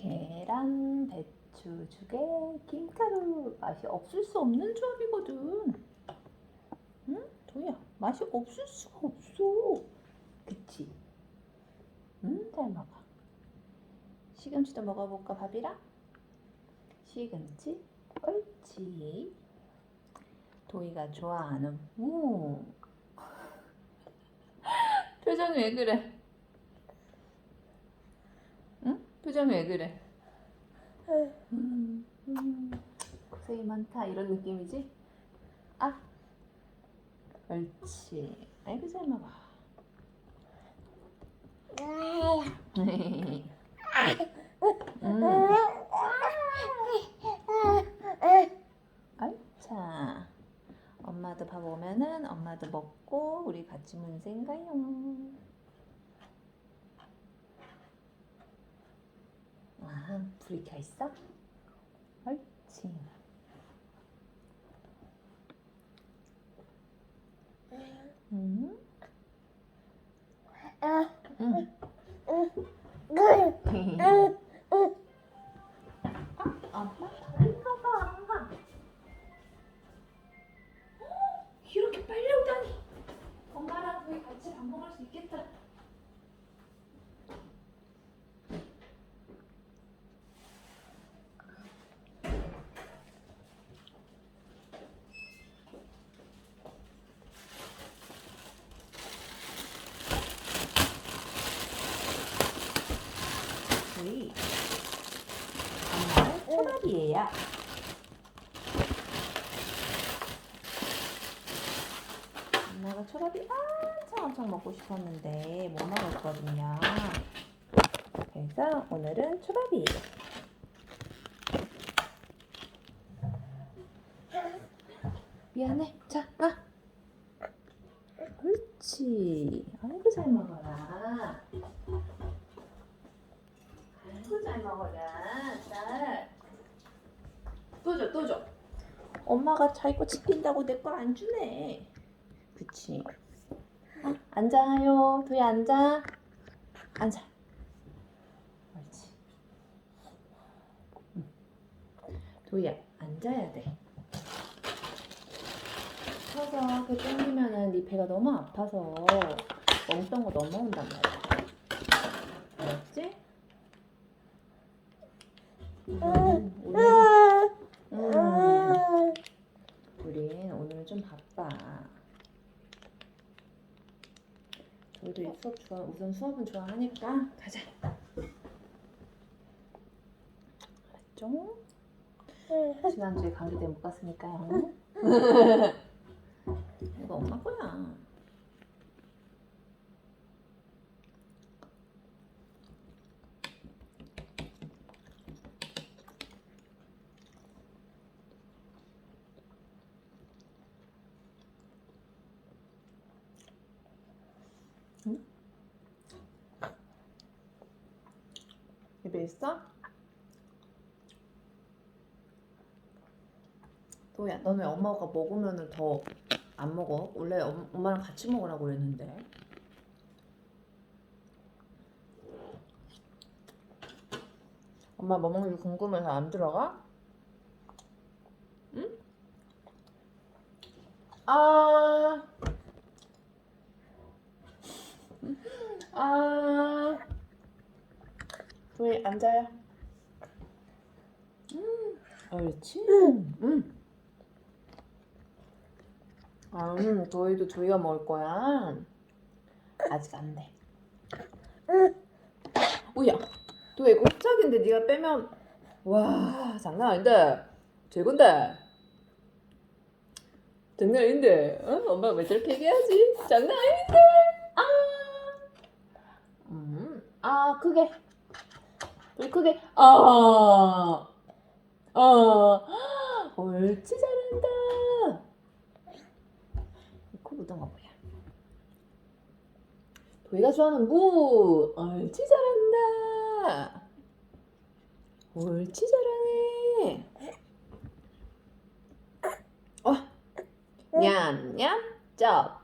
계란, 배추, 죽에, 김가루 맛이 없을 수 없는 조합이거든. 응? 도희야 맛이 없을 수가 없어. 그치? 응? 잘 먹어. 시금치도 먹어볼까 밥이랑? 시금치, 옳지. 도희가 좋아하는 무. 표정이 왜 그래? 응? 표정이 왜 그래? 음, 음, 고생이 많다 이런 느낌이지? 아, 옳지. 아이고 잘 먹어. 음, 자, 엄마도 밥 오면은 엄마도 먹고 우리 같이 문생 가요. 아, 불이 켜 있어? 옳지. 음, 음. 엄마. 이렇게 빨리 오다니. 엄마랑 거의 같이 밥 먹을 수 있겠다. 저희 초밥이에요. 엄마가 초밥이 엄청 엄청 먹고 싶었는데 못 먹었거든요. 그래서 오늘은 초밥이에요. 미안해. 자, 와. 옳지. 아이고 잘 먹어라. 아이고 잘 먹어라. 딸. 또 줘, 또 줘. 엄마가 자기 거 지킨다고 내 거 안 주네. 그치. 어, 앉아요. 도희 앉아. 앉아. 옳지. 응. 도희야, 앉아야 돼. 서서 그 땡기면은 네 배가 너무 아파서 거 넘어온단 말이야. 알았지? 음, 오늘, 음, 우린 오늘 좀 바빠. 저희도 수업 좋아, 우선 수업은 좋아하니까 가자. 알았죠? 지난주에 감기 때문에 못 갔으니까요. 이거 엄마 거야. 응? 입에 있어? 도야, 너는 엄마가 먹으면은 더안 먹어? 원래 엄, 엄마랑 같이 먹으라고 그랬는데. 엄마 뭐 먹는지 궁금해서 안 들어가? 응? 아. 아. 왜 앉아요? 음, 옳지. 음. 아, 음, 저희도 저희가 먹을 거야. 아직 안 돼. 뭐야? 너 이거 흡착인데 네가 빼면 와 장난 아닌데 최고인데 장난 아닌데 어? 엄마가 왜 저렇게 얘기하지? 장난 아닌데 아, 크게 좀 크게 아, 아, 옳지 잘한다. 코 묻은 거 뭐야? 도희가 좋아하는 무 옳지 잘한다. 옳지 잘하네. 어, 냠냠 쩝